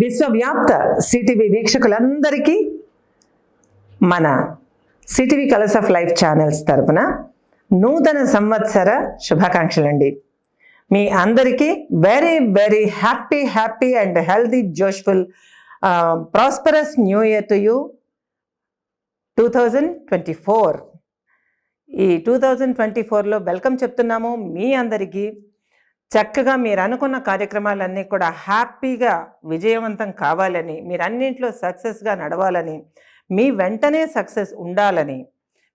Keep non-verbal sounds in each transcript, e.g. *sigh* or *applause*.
విశ్వవ్యాప్త CTV వీక్షకులందరికీ మన CTV colors of life channels తరపున నూతన సంవత్సర శుభాకాంక్షలండి. మీ అందరికీ very very happy happy and healthy జోష్ఫుల్ prosperous new year to you two thousand twenty four ఈ టూ థౌజండ్ ట్వంటీ ఫోర్లో వెల్కమ్ చెప్తున్నాము మీ అందరికీ. చక్కగా మీరు అనుకున్న కార్యక్రమాలన్నీ కూడా హ్యాపీగా విజయవంతం కావాలని మీరు అన్నింట్లో సక్సెస్గా నడవాలని మీ వెంటనే సక్సెస్ ఉండాలని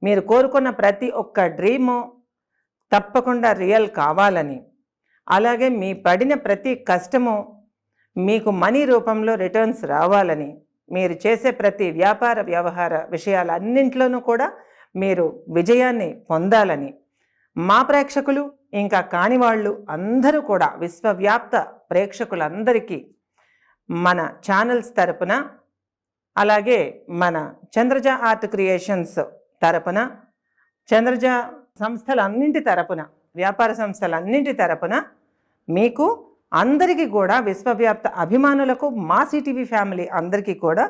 మీరు కోరుకున్న ప్రతి ఒక్క డ్రీము తప్పకుండా రియల్ కావాలని అలాగే మీ పడిన ప్రతి కష్టము మీకు మనీ రూపంలో రిటర్న్స్ రావాలని మీరు చేసే ప్రతి వ్యాపార వ్యవహార విషయాలన్నింట్లోనూ కూడా మీరు విజయాన్ని పొందాలని. మా ప్రేక్షకులు ఇంకా కాని వాళ్ళు అందరూ కూడా విశ్వవ్యాప్త ప్రేక్షకులందరికీ మన ఛానల్స్ తరపున అలాగే మన చంద్రజ ఆర్ట్ క్రియేషన్స్ తరపున చంద్రజ సంస్థలన్నింటి తరపున వ్యాపార సంస్థలన్నింటి తరపున మీకు అందరికీ కూడా విశ్వవ్యాప్త అభిమానులకు మా సిటీవీ ఫ్యామిలీ అందరికీ కూడా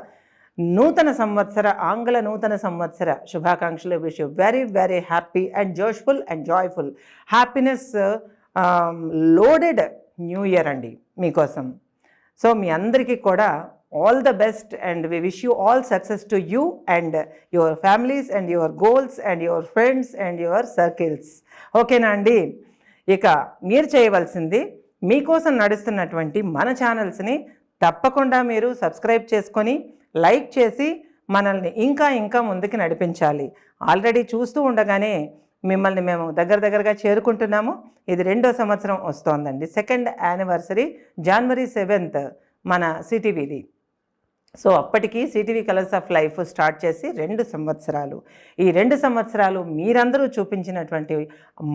నూతన సంవత్సర ఆంగ్ల నూతన సంవత్సర శుభాకాంక్షలు. Wish very very happy and జోష్ఫుల్ and joyful happiness loaded new year అండి మీకోసం. సో మీ అందరికీ కూడా all the best and we wish you all success to you and your families and your goals and your friends and your circles ఓకేనా అండి? ఇక మీరు చేయవలసింది మీకోసం నడుస్తున్నటువంటి మన ఛానల్స్ని తప్పకుండా మీరు సబ్స్క్రైబ్ చేసుకొని లైక్ చేసి మనల్ని ఇంకా ఇంకా ముందుకు నడిపించాలి. ఆల్రెడీ చూస్తూ ఉండగానే మిమ్మల్ని మేము దగ్గర దగ్గరగా చేరుకుంటున్నాము. ఇది రెండో సంవత్సరం వస్తోందండి. సెకండ్ యానివర్సరీ జనవరి సెవెంత్ మన సిటీవీది. సో అప్పటికి CTV colors of life start చేసి రెండు సంవత్సరాలు. ఈ రెండు సంవత్సరాలు మీరందరూ చూపించినటువంటి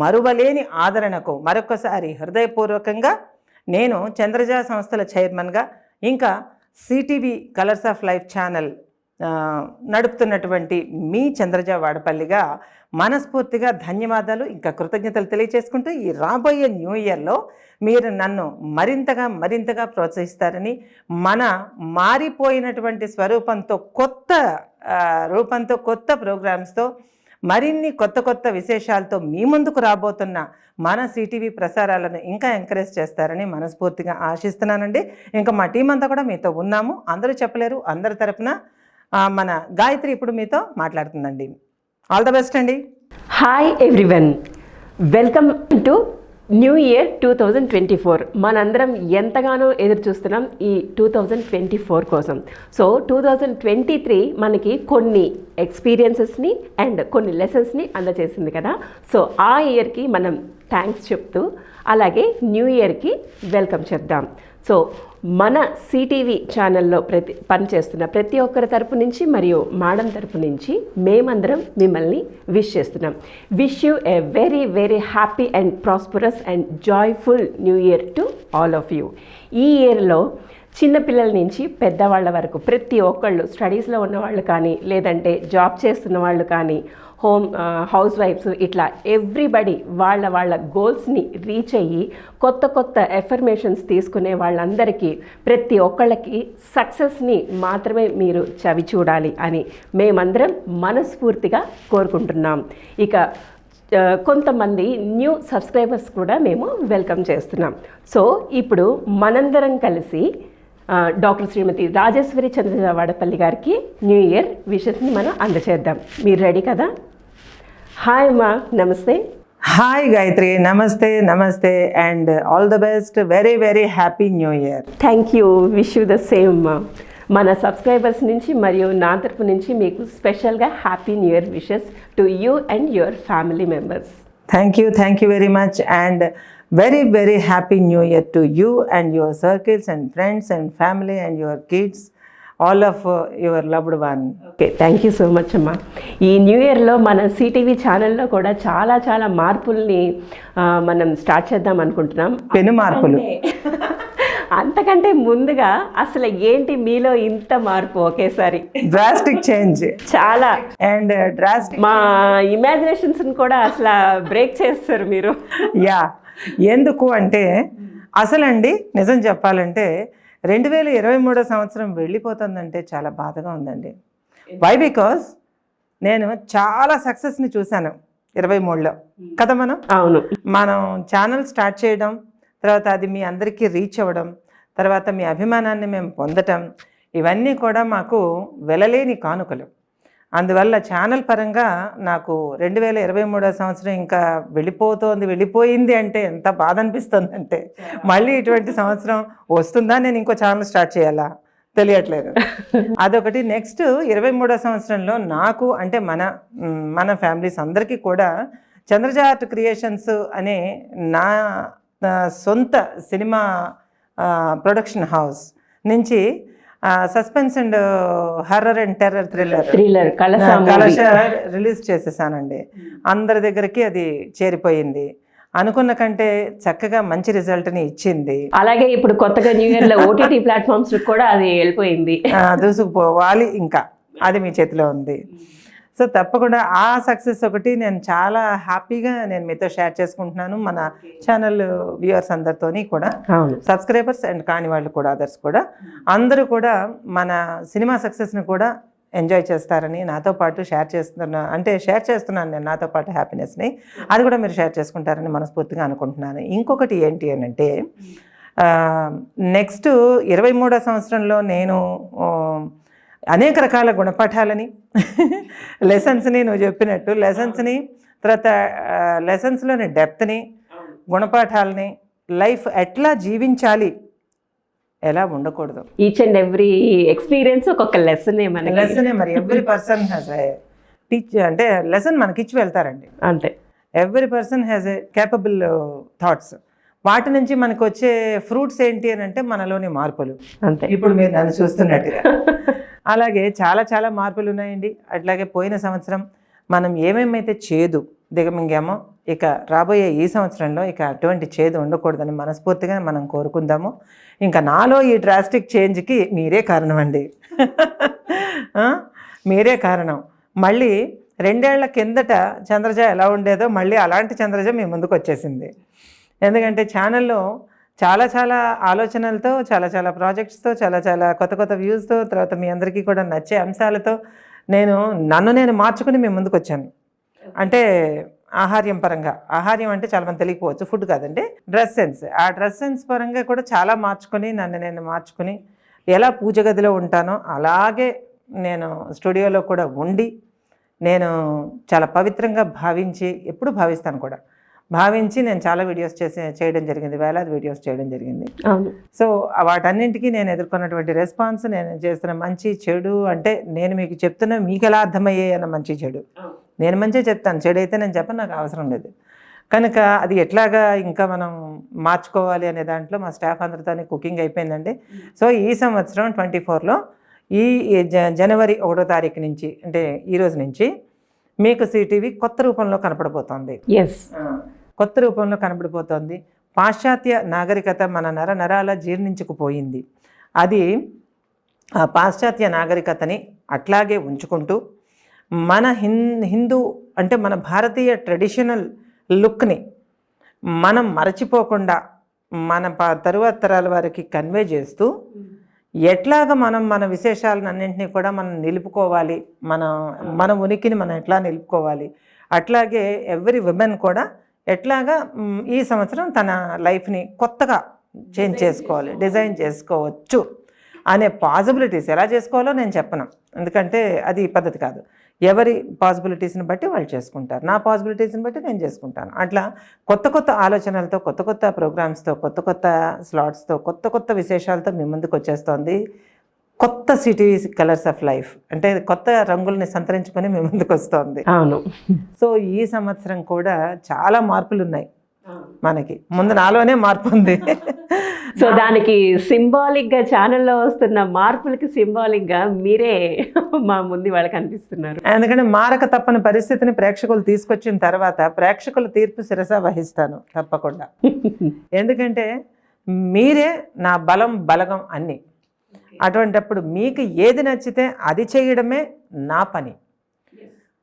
మరువలేని ఆదరణకు మరొకసారి హృదయపూర్వకంగా నేను చంద్రజా సంస్థల చైర్మన్గా ఇంకా CTV colours of life channel నడుపుతున్నటువంటి మీ చంద్రజ వాడపల్లిగా మనస్ఫూర్తిగా ధన్యవాదాలు ఇంకా కృతజ్ఞతలు తెలియచేసుకుంటూ ఈ రాబోయే న్యూ ఇయర్లో మీరు నన్ను మరింతగా మరింతగా ప్రోత్సహిస్తారని మన మారిపోయినటువంటి స్వరూపంతో కొత్త రూపంతో కొత్త ప్రోగ్రామ్స్తో మరిన్ని కొత్త కొత్త విశేషాలతో మీ ముందుకు రాబోతున్న మన సిటీవీ ప్రసారాలను ఇంకా ఎంకరేజ్ చేస్తారని మనస్ఫూర్తిగా ఆశిస్తున్నానండి. ఇంకా మా టీం అంతా కూడా మీతో ఉన్నాము. అందరూ చెప్పలేరు. అందరి తరపున మన గాయత్రి ఇప్పుడు మీతో మాట్లాడుతుందండి. ఆల్ ద బెస్ట్ అండి. Hi everyone welcome to new year two thousand twenty four మనందరం ఎంతగానో ఎదురు చూస్తున్నాం ఈ టూ థౌజండ్ ట్వంటీ ఫోర్ కోసం. So two thousand twenty three మనకి కొన్ని ఎక్స్పీరియన్సెస్ని అండ్ కొన్ని లెసన్స్ని అందజేసింది కదా. సో ఆ ఇయర్కి మనం థ్యాంక్స్ చెప్తూ అలాగే న్యూ ఇయర్కి వెల్కమ్ చెప్దాం. సో మన సిటీవీ ఛానల్లో ప్రతి పనిచేస్తున్న ప్రతి ఒక్కరి తరపు నుంచి మరియు మేడం తరపు నుంచి మేమందరం మిమ్మల్ని విష్ చేస్తున్నాం. Wish you a very very happy and prosperous and joyful new year to all of you ఈ ఇయర్లో చిన్నపిల్లల నుంచి పెద్దవాళ్ళ వరకు ప్రతి ఒక్కళ్ళు స్టడీస్లో ఉన్నవాళ్ళు కానీ లేదంటే జాబ్ చేస్తున్న వాళ్ళు కానీ హోమ్ హౌస్ వైఫ్స్ ఇట్లా ఎవ్రీబడి వాళ్ళ వాళ్ళ గోల్స్ని రీచ్ అయ్యి కొత్త కొత్త ఎఫర్మేషన్స్ తీసుకునే వాళ్ళందరికీ ప్రతి ఒక్కళ్ళకి సక్సెస్ని మాత్రమే మీరు చవి చూడాలి అని మేమందరం మనస్ఫూర్తిగా కోరుకుంటున్నాం. ఇక కొంతమంది న్యూ సబ్స్క్రైబర్స్ కూడా మేము వెల్కమ్ చేస్తున్నాం. సో ఇప్పుడు మనందరం కలిసి డాక్టర్ శ్రీమతి రాజేశ్వరి చంద్రజ వాడపల్లి గారికి న్యూ ఇయర్ విషెస్ని మనం అందచేద్దాం. మీరు రెడీ కదా? హాయ్ అమ్మా నమస్తే. హాయ్ గాయత్రి. నమస్తే నమస్తే. And all the best. Very very happy new year. Thank you wish you the same అమ్మా మన సబ్స్క్రైబర్స్ నుంచి మరియు నా తరపు నుంచి మీకు స్పెషల్గా happy new year wishes to you and your family members. Thank you thank you very much and very very happy new year to you and your circles and friends and family and your kids all of your loved one okay thank you so much అమ్మా ఈ new ఇయర్లో మన CTV ఛానల్లో కూడా చాలా చాలా మార్పుల్ని మనం start చేద్దాం అనుకుంటున్నాం. పెను మార్పులు. అంతకంటే ముందుగా అసలు ఏంటి మీలో ఇంత మార్పు ఒకేసారి? డ్రాస్టిక్ చేంజ్ చాలా. అండ్ డ్రాస్టిక్ మా ఇమాజినేషన్స్ని కూడా అసలు బ్రేక్ చేస్తారు మీరు. యా ఎందుకు అంటే అసలండి నిజం చెప్పాలంటే రెండు వేల ఇరవై మూడో సంవత్సరం వెళ్ళిపోతుందంటే చాలా బాధగా ఉందండి. వై బికాస్ నేను చాలా సక్సెస్ని చూశాను ఇరవై మూడులో. కదా మనం? అవును. మనం ఛానల్ స్టార్ట్ చేయడం తర్వాత అది మీ అందరికీ రీచ్ అవ్వడం తర్వాత మీ అభిమానాన్ని మేము పొందటం ఇవన్నీ కూడా మాకు వెలలేని కానుకలు. అందువల్ల ఛానల్ పరంగా నాకు రెండు వేల ఇరవై మూడో సంవత్సరం ఇంకా వెళ్ళిపోతోంది వెళ్ళిపోయింది అంటే ఎంత బాధ అనిపిస్తుంది అంటే మళ్ళీ ఇటువంటి సంవత్సరం వస్తుందా నేను ఇంకో ఛానల్ స్టార్ట్ చేయాలా? తెలియట్లేదు. *laughs* అదొకటి. నెక్స్ట్ ఇరవై మూడో సంవత్సరంలో నాకు అంటే మన మన ఫ్యామిలీస్ అందరికీ కూడా చంద్రజాట్ క్రియేషన్స్ అనే నా సొంత సినిమా ప్రొడక్షన్ హౌస్ నుంచి suspense and horror and terror thriller. Thriller Kalasha release చేసేసానండి. అందరి దగ్గరికి అది చేరిపోయింది. అనుకున్న కంటే చక్కగా మంచి రిజల్ట్ని ఇచ్చింది. అలాగే ఇప్పుడు కొత్తగా న్యూ ఇయర్లో ఓటీటీ ప్లాట్ఫామ్స్ కూడా అది వెళ్ళిపోయింది. దూసుకుపోవాలి ఇంకా. అది మీ చేతిలో ఉంది. సో తప్పకుండా ఆ సక్సెస్ ఒకటి నేను చాలా హ్యాపీగా నేను మీతో షేర్ చేసుకుంటున్నాను మన ఛానల్ వ్యూవర్స్ అందరితోని కూడా. సబ్స్క్రైబర్స్ అండ్ కాని వాళ్ళు కూడా అదర్స్ కూడా. అందరూ కూడా మన సినిమా సక్సెస్ని కూడా ఎంజాయ్ చేస్తారని నాతో పాటు షేర్ చేస్తున్నా అంటే షేర్ చేస్తున్నాను నేను నాతో పాటు హ్యాపీనెస్ని అది కూడా మీరు షేర్ చేసుకుంటారని మనస్ఫూర్తిగా అనుకుంటున్నాను. ఇంకొకటి ఏంటి అని అంటే నెక్స్ట్ ఇరవై మూడో సంవత్సరంలో నేను అనేక రకాల గుణపాఠాలని లెసన్స్ని నువ్వు చెప్పినట్టు లెసన్స్ని తర్వాత లెసన్స్లోని డెప్త్ని గుణపాఠాలని లైఫ్ ఎట్లా జీవించాలి? ఎలా ఉండకూడదు? ఈచ్ అండ్ ఎవ్రీ ఎక్స్పీరియన్స్ ఒక్కొక్క లెసన్ మనకి. లెసన్ మరి. ఎవ్రీ పర్సన్ హ్యాస్ టీచ్ అంటే లెసన్ మనకి ఇచ్చి వెళ్తారండి. అంతే. Every person has a capable thoughts వాటి నుంచి మనకు వచ్చే ఫ్రూట్స్ ఏంటి అని అంటే మనలోని మార్పులు. అంతే. ఇప్పుడు మీరు నన్ను చూస్తున్నట్టుగా. *laughs* అలాగే చాలా చాలా మార్పులు ఉన్నాయండి అట్లాగే పోయిన సంవత్సరం మనం ఏమేమైతే చేదు దిగమింగామో ఇక రాబోయే ఈ సంవత్సరంలో ఇక అటువంటి చేదు ఉండకూడదని మనస్ఫూర్తిగా మనం కోరుకుందాము. ఇంకా నాలో ఈ డ్రాస్టిక్ చేంజ్కి మీరే కారణం అండి మీరే కారణం. మళ్ళీ రెండేళ్ళ కిందట చంద్రజ ఎలా ఉండేదో మళ్ళీ అలాంటి చంద్రజ మీ ముందుకు వచ్చేసింది ఎందుకంటే ఛానల్లో చాలా చాలా ఆలోచనలతో చాలా చాలా ప్రాజెక్ట్స్తో చాలా చాలా కొత్త కొత్త వ్యూస్తో తర్వాత మీ అందరికీ కూడా నచ్చే అంశాలతో నేను నన్ను నేను మార్చుకుని మీ ముందుకు వచ్చాను. అంటే ఆహార్యం పరంగా. ఆహార్యం అంటే చాలా మంది తెలియకపోవచ్చు ఫుడ్ కాదండి. Dress sense. ఆ డ్రెస్ సెన్స్ పరంగా కూడా చాలా మార్చుకొని నన్ను నేను మార్చుకుని ఎలా పూజ గదిలో ఉంటానో అలాగే నేను స్టూడియోలో కూడా ఉండి నేను చాలా పవిత్రంగా భావించి ఎప్పుడు భావిస్తాను కూడా. భావించి నేను చాలా వీడియోస్ చేసే చేయడం జరిగింది. వేలాది వీడియోస్ చేయడం జరిగింది. సో వాటన్నింటికీ నేను ఎదుర్కొన్నటువంటి రెస్పాన్స్ నేను చేస్తున్న మంచి చెడు అంటే నేను మీకు చెప్తున్న మీకు ఎలా అర్థమయ్యాయి అన్న మంచి చెడు. నేను మంచిగా చెప్తాను. చెడు అయితే నేను చెప్పను నాకు అవసరం లేదు. కనుక అది ఎట్లాగా ఇంకా మనం మార్చుకోవాలి అనే దాంట్లో మా స్టాఫ్ అందరితోనే కుకింగ్ అయిపోయిందండి. సో ఈ సంవత్సరం ట్వంటీ ఫోర్లో ఈ జనవరి ఒకటో తారీఖు నుంచి అంటే ఈ రోజు నుంచి మీకు సిటీవీ కొత్త రూపంలో కనపడబోతోంది. ఎస్ కొత్త రూపంలో కనబడిపోతోంది. పాశ్చాత్య నాగరికత మన నర నరాల జీర్ణించుకుపోయింది. అది ఆ పాశ్చాత్య నాగరికతని అట్లాగే ఉంచుకుంటూ మన హిన్ హిందూ అంటే మన భారతీయ ట్రెడిషనల్ లుక్ని మనం మరచిపోకుండా మన తరువాత తరాల వారికి కన్వే చేస్తూ ఎట్లాగ మనం మన విశేషాలను అన్నింటినీ కూడా మనం నిలుపుకోవాలి మన మన ఉనికిని మనం ఎట్లా నిలుపుకోవాలి అట్లాగే ఎవ్రీ విమెన్ కూడా ఎట్లాగా ఈ సంవత్సరం తన లైఫ్ని కొత్తగా చేంజ్ చేసుకోవాలి డిజైన్ చేసుకోవచ్చు అనే పాసిబిలిటీస్ ఎలా చేసుకోవాలో నేను చెప్పను. ఎందుకంటే అది పద్ధతి కాదు. ఎవరి పాసిబిలిటీస్ని బట్టి వాళ్ళు చేసుకుంటారు. నా పాసిబిలిటీస్ని బట్టి నేను చేసుకుంటాను. అట్లా కొత్త కొత్త ఆలోచనలతో కొత్త కొత్త ప్రోగ్రామ్స్తో కొత్త కొత్త స్లాట్స్తో కొత్త కొత్త విశేషాలతో మీ ముందుకు వచ్చేస్తోంది. కొత్త సిటీ కలర్స్ ఆఫ్ లైఫ్. అంటే కొత్త రంగుల్ని సంతరించుకొని మీ ముందుకు వస్తోంది. అవును. సో ఈ సంవత్సరం కూడా చాలా మార్పులు ఉన్నాయి మనకి. ముందు నాలోనే మార్పు ఉంది సో దానికి సింబాలిక్గా ఛానల్లో వస్తున్న మార్పులకి సింబాలిక్గా మీరే మా ముందు వాళ్ళకి అనిపిస్తున్నారు. ఎందుకంటే మారక తప్పని పరిస్థితిని ప్రేక్షకులు తీసుకొచ్చిన తర్వాత ప్రేక్షకుల తీర్పు శిరస వహిస్తాను తప్పకుండా. *laughs* ఎందుకంటే మీరే నా బలం బలగం అన్ని. అటువంటప్పుడు మీకు ఏది నచ్చితే అది చేయడమే నా పని.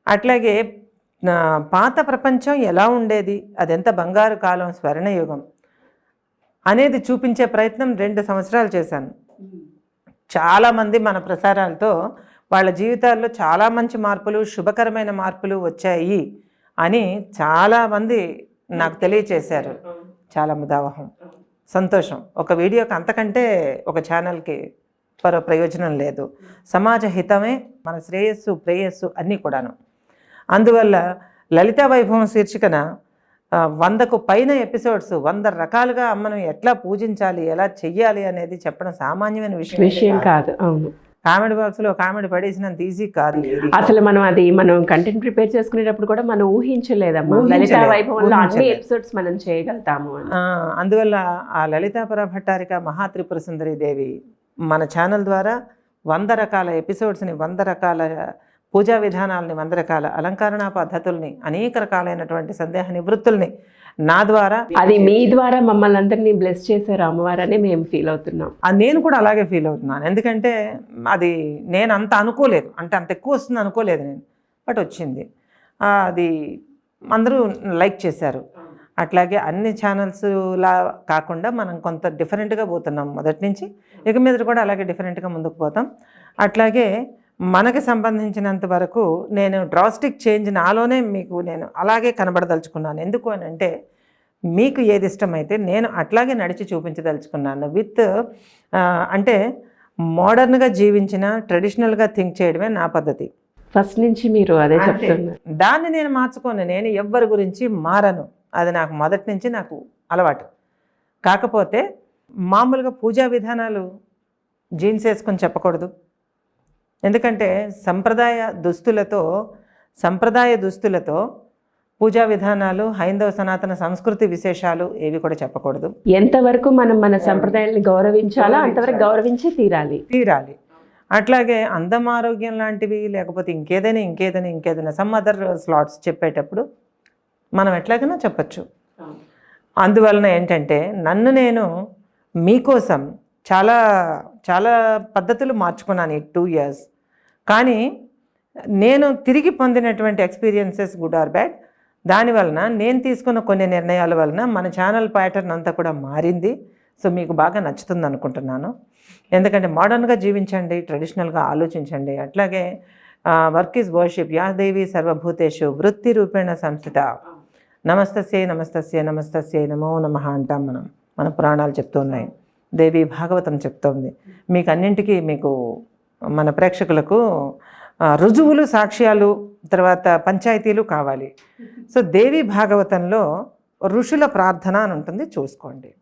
అట్లాగే పాత ప్రపంచం ఎలా ఉండేది? అదెంత బంగారు కాలం స్వర్ణయుగం అనేది చూపించే ప్రయత్నం రెండు సంవత్సరాలు చేశాను. చాలామంది మన ప్రసారాలతో వాళ్ళ జీవితాల్లో చాలా మంచి మార్పులు శుభకరమైన మార్పులు వచ్చాయి అని చాలామంది నాకు తెలియచేశారు. చాలా ముదావహం. సంతోషం. ఒక వీడియోకి అంతకంటే ఒక ఛానల్కి పర ప్రయోజనం లేదు. సమాజ హితమే మన శ్రేయస్సు ప్రేయస్సు అన్నీ కూడాను. అందువల్ల లలితా వైభవం శీర్షికన వందకు పైన ఎపిసోడ్స్ వంద రకాలుగా అమ్మను ఎట్లా పూజించాలి ఎలా చెయ్యాలి అనేది చెప్పడం సామాన్యమైన విషయం విషయం కాదు. అవును. కామెడీ బాక్స్లో కామెడీ పడేసినంత ఈజీ కాదు. అసలు మనం అది మనం కంటెంట్ ప్రిపేర్ చేసుకునేటప్పుడు కూడా మనం ఊహించలేదమ్మా. ఊహించలేదు. లలిత వైభవంలో అన్ని ఊహించలేదు. ఎపిసోడ్స్ మనం చేయగలుగుతాము అందువల్ల ఆ లలితాపుర భట్టారిక మహాత్రిపుర సుందరి దేవి మన ఛానల్ ద్వారా వంద రకాల ఎపిసోడ్స్ని వంద రకాల పూజా విధానాలని వంద రకాల అలంకరణ పద్ధతుల్ని అనేక రకాలైనటువంటి సందేహ నివృత్తుల్ని నా ద్వారా అది మీ ద్వారా మమ్మల్ని అందరినీ బ్లెస్ చేశారు అమ్మవారని మేము ఫీల్ అవుతున్నాం. నేను కూడా అలాగే ఫీల్ అవుతున్నాను. ఎందుకంటే అది నేను అంత అనుకోలేదు. అంటే అంత ఎక్కువ వస్తుంది అనుకోలేదు నేను. బట్ వచ్చింది. అది అందరూ లైక్ చేశారు. అట్లాగే అన్ని ఛానల్స్ లా కాకుండా మనం కొంత డిఫరెంట్గా పోతున్నాం మొదటి నుంచి. ఇక మీద కూడా అలాగే డిఫరెంట్గా ముందుకు పోతాం. అట్లాగే మనకి సంబంధించినంత వరకు నేను డ్రాస్టిక్ చేంజ్ నాలోనే మీకు నేను అలాగే కనబడదలుచుకున్నాను. ఎందుకు అని అంటే మీకు ఏది ఇష్టమైతే నేను అట్లాగే నడిచి చూపించదలుచుకున్నాను. విత్ అంటే మోడర్న్గా జీవించిన ట్రెడిషనల్గా థింక్ చేయడమే నా పద్ధతి. ఫస్ట్ నుంచి మీరు అదే చెప్తున్నారు. దాన్ని నేను మార్చుకోను. నేను ఎవ్వరి గురించి మారను. అది నాకు మొదటి నుంచి నాకు అలవాటు. కాకపోతే మామూలుగా పూజా విధానాలు జీన్స్ వేసుకొని చెప్పకూడదు. ఎందుకంటే సంప్రదాయ దుస్తులతో సంప్రదాయ దుస్తులతో పూజా విధానాలు హైందవ సనాతన సంస్కృతి విశేషాలు ఏవి కూడా చెప్పకూడదు. ఎంతవరకు మనం మన సంప్రదాయాన్ని గౌరవించాలో. అంతవరకు గౌరవించి తీరాలి. తీరాలి. అట్లాగే అందం ఆరోగ్యం లాంటివి లేకపోతే ఇంకేదైనా ఇంకేదైనా ఇంకేదైనా సమ్ అదర్ స్లాట్స్ చెప్పేటప్పుడు మనం ఎట్లాగైనా చెప్పచ్చు. అందువలన ఏంటంటే నన్ను నేను మీకోసం చాలా చాలా పద్ధతులు మార్చుకున్నాను ఈ టూ ఇయర్స్ కానీ నేను తిరిగి పొందినటువంటి ఎక్స్పీరియన్సెస్ గుడ్ ఆర్ బ్యాడ్ దానివలన నేను తీసుకున్న కొన్ని నిర్ణయాల వలన మన ఛానల్ ప్యాటర్న్ అంతా కూడా మారింది. సో మీకు బాగా నచ్చుతుంది అనుకుంటున్నాను. ఎందుకంటే మోడర్న్గా జీవించండి ట్రెడిషనల్గా ఆలోచించండి. అట్లాగే వర్క్ ఈజ్ వర్షిప్ యాదేవి సర్వభూతేషు వృత్తి రూపేణ సంస్థిత. నమస్తస్యే నమస్తస్యే నమస్తస్యే నమో నమః అంటాం మనం. మన పురాణాలు చెప్తున్నాయి. దేవి భాగవతం చెప్తోంది. మీకు అన్నింటికీ మీకు మన ప్రేక్షకులకు రుజువులు సాక్ష్యాలు తర్వాత పంచాయతీలు కావాలి. సో దేవి భాగవతంలో ఋషుల ప్రార్థన అని ఉంటుంది. చూసుకోండి.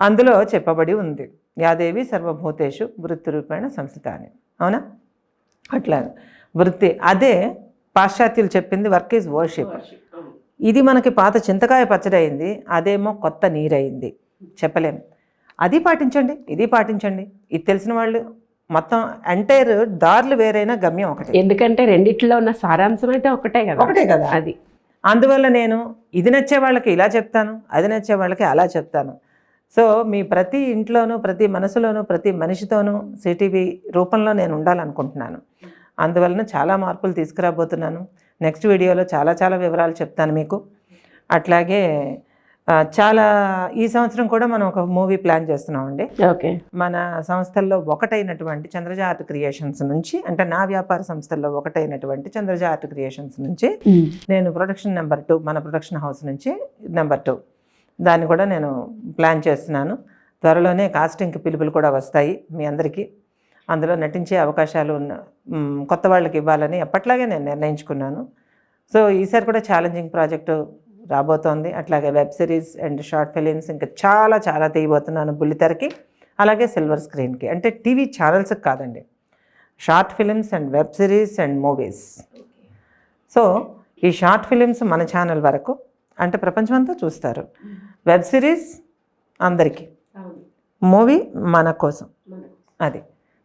అందులో చెప్పబడి ఉంది. యాదేవి సర్వభూతేషు వృత్తి రూపేణ సంస్థ అని అవునా? అట్లా. వృత్తి. అదే పాశ్చాత్యులు చెప్పింది వర్క్ ఈజ్ వర్షిప్. ఇది మనకి పాత చింతకాయ పచ్చడి అయింది అదేమో కొత్త నీరైంది. చెప్పలేం. అది పాటించండి ఇది పాటించండి. ఇది తెలిసిన వాళ్ళు మొత్తం ఎంటైర్ దారులు వేరైనా గమ్యం ఒకటి. ఎందుకంటే రెండిట్లో ఉన్న సారాంశం అయితే ఒకటే కదా. ఒకటే కదా. అది. అందువల్ల నేను ఇది నచ్చే వాళ్ళకి ఇలా చెప్తాను అది నచ్చే వాళ్ళకి అలా చెప్తాను. సో మీ ప్రతి ఇంట్లోనూ ప్రతి మనసులోనూ ప్రతి మనిషితోనూ సిటీవీ రూపంలో నేను ఉండాలనుకుంటున్నాను. అందువలన చాలా మార్పులు తీసుకురాబోతున్నాను. నెక్స్ట్ వీడియోలో చాలా చాలా వివరాలు చెప్తాను మీకు. అట్లాగే చాలా ఈ సంవత్సరం కూడా మనం ఒక మూవీ ప్లాన్ చేస్తున్నామండి. ఓకే. మన సంస్థల్లో ఒకటైనటువంటి చంద్రజ ఆర్ట్ క్రియేషన్స్ నుంచి అంటే నా వ్యాపార సంస్థల్లో ఒకటైనటువంటి చంద్రజ ఆర్ట్ క్రియేషన్స్ నుంచి నేను ప్రొడక్షన్ నెంబర్ టూ మన ప్రొడక్షన్ హౌస్ నుంచి నెంబర్ టూ. దాన్ని కూడా నేను ప్లాన్ చేస్తున్నాను. త్వరలోనే కాస్టింగ్కి పిలుపులు కూడా వస్తాయి మీ అందరికీ. అందులో నటించే అవకాశాలు ఉన్న కొత్త వాళ్ళకి ఇవ్వాలని ఎప్పట్లాగే నేను నిర్ణయించుకున్నాను. సో ఈసారి కూడా ఛాలెంజింగ్ ప్రాజెక్టు రాబోతోంది. అట్లాగే web series and short films ఇంకా చాలా చాలా తీయబోతున్నాను బుల్లితెరకి అలాగే సిల్వర్ స్క్రీన్కి. అంటే టీవీ ఛానల్స్కి కాదండి. Short films and web series and movies. So ఈ షార్ట్ ఫిలిమ్స్ మన ఛానల్ వరకు అంటే ప్రపంచమంతా చూస్తారు. వెబ్ సిరీస్ అందరికీ. మూవీ మన కోసం. అది.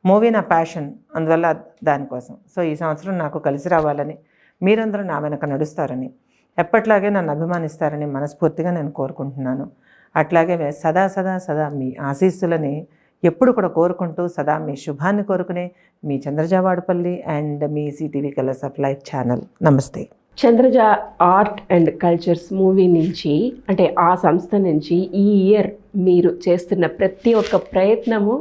మూవీ నా ప్యాషన్ అందువల్ల దానికోసం. సో ఈ సంవత్సరం నాకు కలిసి రావాలని మీరందరూ నా వెనక నడుస్తారని ఎప్పట్లాగే నన్ను అభిమానిస్తారని మనస్ఫూర్తిగా నేను కోరుకుంటున్నాను. అట్లాగే సదా సదా సదా మీ ఆశీస్సులని ఎప్పుడు కూడా కోరుకుంటూ సదా మీ శుభాన్ని కోరుకునే మీ చంద్రజావాడపల్లి అండ్ మీ CTV colours of life channel. నమస్తే. Chandraja art and cultures movie నుంచి అంటే ఆ సంస్థ నుంచి ఈ ఇయర్ మీరు చేస్తున్న ప్రతి ఒక్క ప్రయత్నము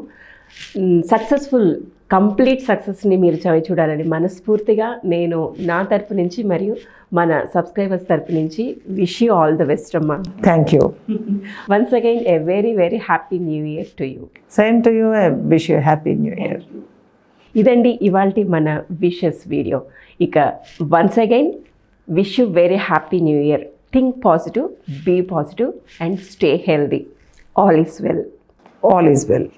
సక్సెస్ఫుల్ కంప్లీట్ సక్సెస్ని మీరు చవి చూడాలని మనస్ఫూర్తిగా నేను నా తరపు నుంచి మరియు మన సబ్స్క్రైబర్స్ తరపు నుంచి wish you all the best అమ్మా. Thank you once again a very very happy new year to you same to you wish you happy new year ఇదండి ఇవాళ మన విషెస్ వీడియో ఇక once again wish you very happy new year think positive be positive and stay healthy all is well all is well